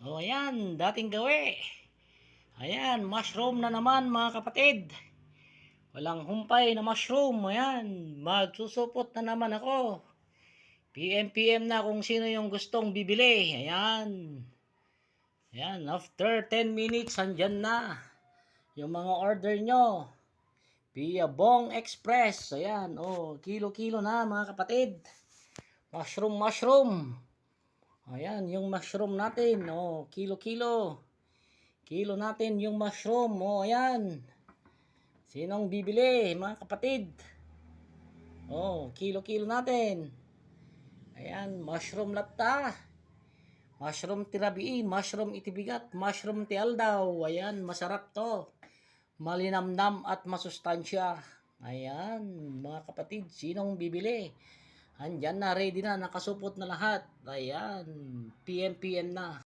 O ayan, dating gawi. Ayan, mushroom na naman mga kapatid. Walang humpay na mushroom. Ayan, magsusupot na naman ako. PM PM na kung sino yung gustong bibili. Ayan. Ayan, after 10 minutes, andyan na. Yung mga order nyo. Via Bong Express. Ayan, oh, kilo-kilo na mga kapatid. Mushroom, mushroom. Ayan, yung mushroom natin. Oh, kilo-kilo. Kilo natin yung mushroom. Oh, ayan. Sinong bibili, mga kapatid? Oh, kilo-kilo natin. Ayan, mushroom latta. Mushroom tirabii, mushroom itibigat, mushroom tialdaw. Ayan, masarap to. Malinamnam at masustansya. Ayan, mga kapatid, sinong bibili? Andyan na, ready na, nakasupot na lahat. Ayan, PM-PM na.